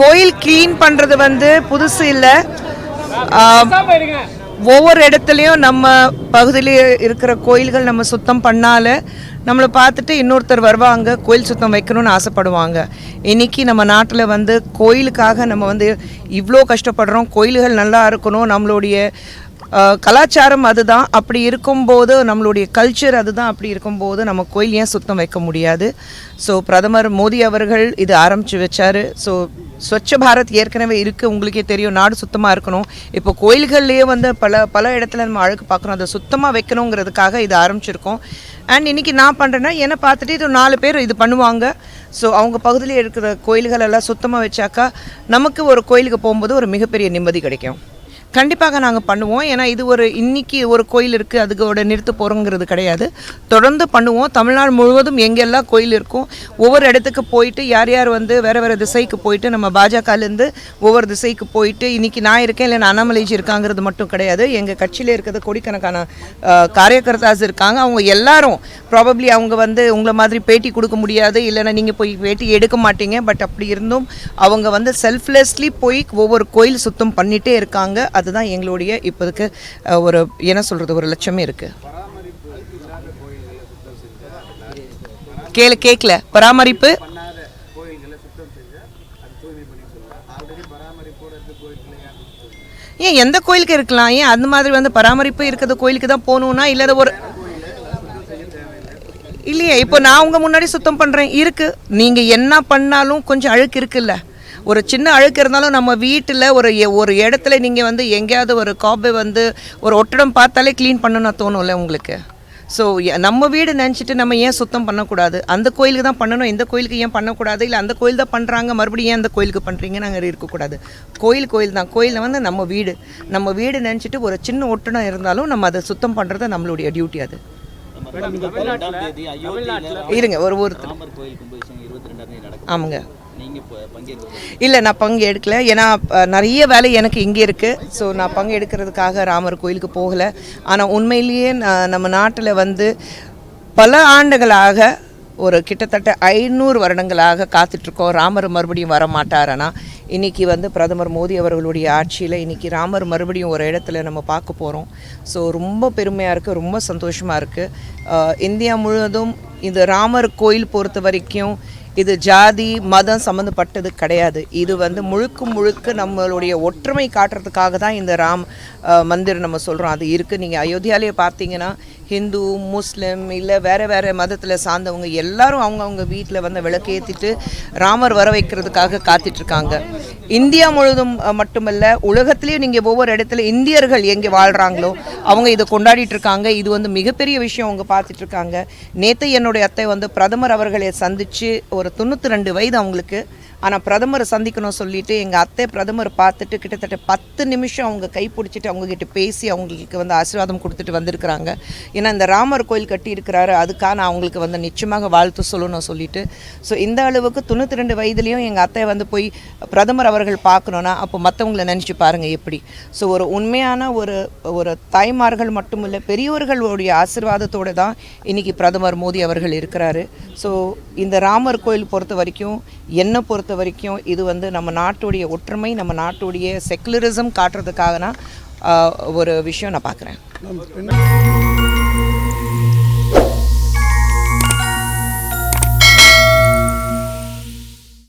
கோயில் க்ளீன் பண்ணுறது வந்து புதுசு இல்லை. ஒவ்வொரு இடத்துலையும் நம்ம பகுதியில் இருக்கிற கோயில்கள் நம்ம சுத்தம் பண்ணாலே நம்மளை பார்த்துட்டு இன்னொருத்தர் வருவாங்க கோயில் சுத்தம் வைக்கணும்னு ஆசைப்படுவாங்க. இன்னைக்கு நம்ம நாட்டில் வந்து கோயிலுக்காக நம்ம வந்து இவ்வளோ கஷ்டப்படுறோம் கோயில்கள் நல்லா இருக்கணும் நம்மளுடைய கலாச்சாரம் அதுதான். அப்படி இருக்கும்போது நம்மளுடைய கல்ச்சர் அதுதான். அப்படி இருக்கும்போது நம்ம கோயில் ஏன் சுத்தம் வைக்க முடியாது? ஸோ பிரதமர் மோடி அவர்கள் இது ஆரம்பித்து வச்சார். ஸோ ஸ்வச்ச பாரத் ஏற்கனவே இருக்குது உங்களுக்கே தெரியும் நாடு சுத்தமாக இருக்கணும். இப்போ கோயில்கள்லேயே வந்து பல பல இடத்துல நம்ம அழகு பார்க்குறோம் அதை சுத்தமாக வைக்கணுங்கிறதுக்காக இது ஆரம்பிச்சிருக்கோம். அண்ட் இன்றைக்கி நான் பண்ணுறேன்னா என்னை பார்த்துட்டு இது நாலு பேர் இது பண்ணுவாங்க. ஸோ அவங்க பகுதியில் இருக்கிற கோயில்கள் எல்லாம் சுத்தமாக வச்சாக்கா நமக்கு ஒரு கோயிலுக்கு போகும்போது ஒரு மிகப்பெரிய நிம்மதி கிடைக்கும். கண்டிப்பாக நாங்கள் பண்ணுவோம். ஏன்னா இது ஒரு இன்னைக்கு ஒரு கோயில் இருக்குது அதுக்கோட நிறுத்த போகிறோங்கிறது கிடையாது. தொடர்ந்து பண்ணுவோம். தமிழ்நாடு முழுவதும் எங்கெல்லாம் கோயில் இருக்கும். ஒவ்வொரு இடத்துக்கு போயிட்டு யார் யார் வந்து வேறு வேறு திசைக்கு போயிட்டு நம்ம பாஜகலேருந்து ஒவ்வொரு திசைக்கு போயிட்டு இன்றைக்கி நான் இருக்கேன் இல்லை அண்ணாமலைஜி இருக்காங்கிறது மட்டும் கிடையாது. எங்கள் கட்சியில் இருக்கிறது கோடிக்கணக்கான காரியகர்த்தாஸ் இருக்காங்க. அவங்க எல்லாரும் ப்ராபப்ளி அவங்க வந்து உங்களை மாதிரி பேட்டி கொடுக்க முடியாது. இல்லைன்னா நீங்கள் போய் பேட்டி எடுக்க மாட்டீங்க. பட் அப்படி இருந்தும் அவங்க வந்து செல்ஃப்லெஸ்லி போய் ஒவ்வொரு கோயில் சுத்தம் பண்ணிகிட்டே இருக்காங்க. அதுதான் எங்களுடைய இப்போதுக்கு ஒரு என்ன சொல்கிறது ஒரு லட்சமே இருக்குது கேளு கேட்கல பராமரிப்பு? ஏன் எந்த கோயிலுக்கு இருக்கலாம்? ஏன் அந்த மாதிரி வந்து பராமரிப்பு இருக்கிற கோயிலுக்கு தான் போகணுன்னா இல்லாத ஒரு இல்லையே இப்போ நான் உங்க முன்னாடி சுத்தம் பண்றேன். இருக்கு. நீங்க என்ன பண்ணாலும் கொஞ்சம் அழுக்கு இருக்குல்ல? ஒரு சின்ன அழுக்கு இருந்தாலும் நம்ம வீட்டில் ஒரு எ- ஒரு இடத்துல நீங்கள் வந்து எங்கேயாவது ஒரு காபை வந்து ஒரு ஒட்டடம் பார்த்தாலே க்ளீன் பண்ணணும்னு தோணும்ல உங்களுக்கு? ஸோ நம்ம வீடு நினச்சிட்டு நம்ம ஏன் சுத்தம் பண்ணக்கூடாது? அந்த கோயிலுக்கு தான் பண்ணணும். இந்த கோயிலுக்கு ஏன் பண்ணக்கூடாது? இல்லை அந்த கோயில் தான் பண்ணுறாங்க மறுபடியும் ஏன் அந்த கோயிலுக்கு பண்ணுறீங்க நாங்கள் இருக்கக்கூடாது. கோயில் கோயில் தான். கோயிலில் வந்து நம்ம வீடு. நம்ம வீடு நினச்சிட்டு ஒரு சின்ன ஒட்டணம் இருந்தாலும் நம்ம அதை சுத்தம் பண்ணுறது நம்மளுடைய டியூட்டி அது. இருங்க ஒரு ஒரு ராமர் கோயில் கும்பாபிஷேகம் இருபத்தி ரெண்டாம் தேதி நடக்கும் ஆமாங்க. இல்லை நான் பங்கு எடுக்கல. ஏன்னா நிறைய வேலை எனக்கு இங்கே இருக்குது ஸோ நான் பங்கு எடுக்கிறதுக்காக ராமர் கோயிலுக்கு போகலை. ஆனால் உண்மையிலேயே நான் நம்ம நாட்டில் வந்து பல ஆண்டுகளாக ஒரு கிட்டத்தட்ட ஐநூறு வருடங்களாக காத்துட்ருக்கோம். ராமர் மறுபடியும் வர மாட்டாரனா இன்னைக்கு வந்து பிரதமர் மோடி அவர்களுடைய ஆட்சியில் இன்னைக்கு ராமர் மறுபடியும் ஒரு இடத்துல நம்ம பார்க்க போகிறோம் ஸோ ரொம்ப பெருமையாக இருக்குது ரொம்ப சந்தோஷமாக இருக்குது இந்தியா முழுவதும் இந்த ராமர் கோயில் பொறுத்த வரைக்கும் இது ஜாதி மதம் சம்மந்தப்பட்டது கிடையாது. இது வந்து முழுக்க முழுக்க நம்மளுடைய ஒற்றுமை காட்டுறதுக்காக தான் இந்த ராம் மந்திர் நம்ம சொல்கிறோம் அது இருக்குது நீங்கள் அயோத்தியாலேயே பார்த்தீங்கன்னா ஹிந்து முஸ்லீம் இல்லை வேறு வேறு மதத்தில் சார்ந்தவங்க எல்லாரும் அவங்கவுங்க வீட்டில் வந்து விளக்கேற்றிட்டு ராமர் வர வைக்கிறதுக்காக காத்துட்ருக்காங்க இந்தியா முழுவதும் மட்டுமல்ல உலகத்துலேயும் நீங்கள் ஒவ்வொரு இடத்துல இந்தியர்கள் எங்கே வாழ்கிறாங்களோ அவங்க இதை கொண்டாடிட்டு இருக்காங்க. இது வந்து மிகப்பெரிய விஷயம் அவங்க பார்த்துட்டு இருக்காங்க. நேற்று என்னுடைய அத்தை வந்து பிரதமர் அவர்களை சந்தித்து ஒரு தொண்ணூற்றி ரெண்டு வயது அவங்களுக்கு. ஆனால் பிரதமரை சந்திக்கணும் சொல்லிட்டு எங்கள் அத்தை பிரதமர் பார்த்துட்டு கிட்டத்தட்ட பத்து நிமிஷம் அவங்க கை பிடிச்சிட்டு அவங்கக்கிட்ட பேசி அவங்களுக்கு வந்து ஆசீர்வாதம் கொடுத்துட்டு வந்திருக்கிறாங்க. ஏன்னா இந்த ராமர் கோயில் கட்டி இருக்கிறாரு அதுக்காக நான் அவங்களுக்கு வந்து நிச்சயமாக வாழ்த்து சொல்லணும் சொல்லிட்டு. ஸோ இந்த அளவுக்கு தொண்ணூற்றி ரெண்டு வயதுலேயும் எங்கள் அத்தை வந்து போய் பிரதமர் அவர் அவர்கள் பார்க்கணுன்னா அப்போ மற்றவங்கள நினச்சி பாருங்கள் எப்படி. ஸோ ஒரு உண்மையான ஒரு ஒரு தாய்மார்கள் மட்டும் இல்லை பெரியவர்களுடைய ஆசீர்வாதத்தோடு தான் இன்னைக்கு பிரதமர் மோடி அவர்கள் இருக்கிறாரு. ஸோ இந்த ராமர் கோயில் பொறுத்த வரைக்கும் என்னை பொறுத்த வரைக்கும் இது வந்து நம்ம நாட்டுடைய ஒற்றுமை நம்ம நாட்டுடைய செக்குலரிசம் காட்டுறதுக்காக ஒரு விஷயம் நான் பார்க்குறேன்.